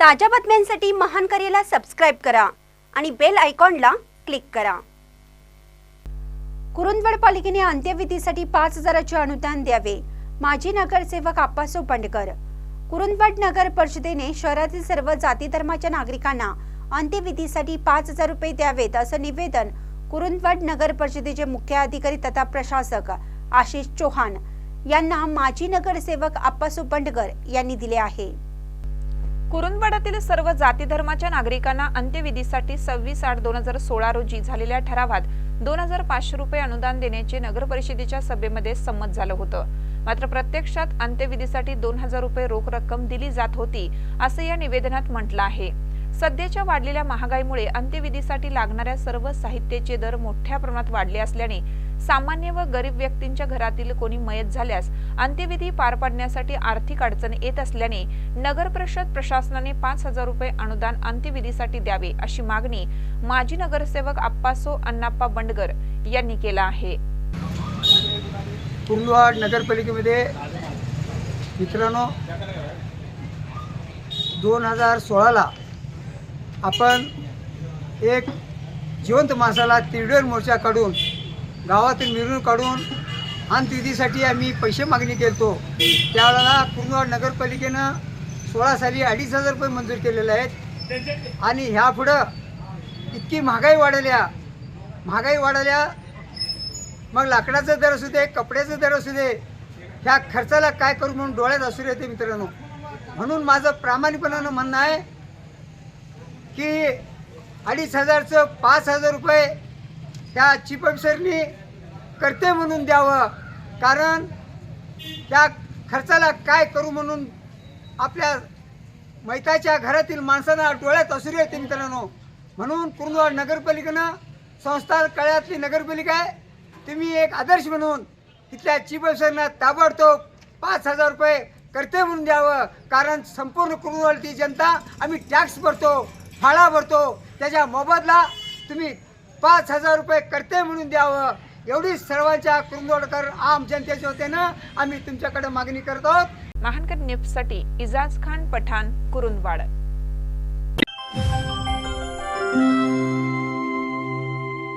ताज्या बातम्यांसाठी महान करेला सबस्क्राईब करा आणि बेल आयकॉनला क्लिक करा. कुरुंदवड पालिकेने अंत्यविधीसाठी पाच हजाराचे अनुदान द्यावे. माजी नगरसेवक आप्पासो पंडकर कुरुंदवड नगर परिषदेने शहरातील सर्व जाती धर्माच्या नागरिकांना अंत्यविधीसाठी पाच हजार रुपये द्यावेत असं निवेदन कुरुंदवड नगर परिषदेचे मुख्य अधिकारी तथा प्रशासक आशिष चौहान यांना माजी नगरसेवक आप्पासो पंडकर यांनी दिले आहे. कुरुंदवाड्यातील सर्व जाती धर्माच्या नागरिकांना अंत्यविधीसाठी सव्वीस आठ दोन हजार सोळा रोजी झालेल्या ठरावात दोन हजार पाचशे रुपये अनुदान देण्याचे नगर परिषदेच्या सभेमध्ये संमत झालं होतं. मात्र प्रत्यक्षात अंत्यविधीसाठी दोन हजार रुपये रोख रक्कम दिली जात होती असं या निवेदनात म्हटलं आहे. सध्याच्या वाढलेल्या महागाईमुळे अंत्यविधीसाठी लागणाऱ्या सर्व साहित्याचे दर मोठ्या प्रमाणात वाढले असल्याने सामान्य व गरीब व्यक्तींच्या घरातील कोणी मयत झाल्यास अंत्यविधी पार पाडण्यासाठी आर्थिक अडचण येत असल्याने नगर परिषद प्रशासनाने पाच हजार रुपये अनुदान अंत्यविधीसाठी द्यावे अशी मागणी माजी नगरसेवक आप्पासो अण्णाप्पा बंडगर यांनी केला आहे. कुर्लवाड नगरपालिकेमध्ये मित्रांनो दोन हजार सोळाला आपण एक जिवंत माणसाला तिरडेर मोर्चा काढून गावातून मिरून काढून अंत्यविधीसाठी आम्ही पैसे मागणी केलतो. त्यावेळेला कुर्लवाड नगरपालिकेनं सोळा साली अडीच हजार रुपये मंजूर केलेले आहेत. आणि ह्या पुढं इतकी महागाई वाढल्या. महागाई वाढल्या. मग लाकडाचा दर असू दे कपड्याचा दर असू दे ह्या खर्चाला काय करू म्हणून डोळ्यात असू येते मित्रांनो. म्हणून माझं प्रामाणिकपणानं म्हणणं आहे की अडीच हजारचं पाच हजार रुपये त्या चीफ ऑफिसरनी करते म्हणून द्यावं. कारण त्या खर्चाला काय करू म्हणून आपल्या मैताच्या घरातील माणसांना डोळ्यात असू येते मित्रांनो. म्हणून कुरुंदवाड नगरपालिकेनं संस्था कळ्यातली नगरपालिका आहे तुम्ही एक आदर्श म्हणून तिथल्या चीफ ऑफिसरना ताबडतोब पाच हजार रुपये करते म्हणून द्यावं. कारण संपूर्ण कुरुंदवाडची जनता आम्ही टॅक्स भरतो. फाळा भरतो. त्याच्या मोबदला तुम्ही पाच हजार रुपये करते म्हणून द्यावं. एवढी सर्वांच्या कुरुंदोडकर आम जनतेच्या ना आम्ही तुमच्याकडे मागणी करतो लहानकर न्यूजसाठी इजाज खान पठाण कुरुंदवाड.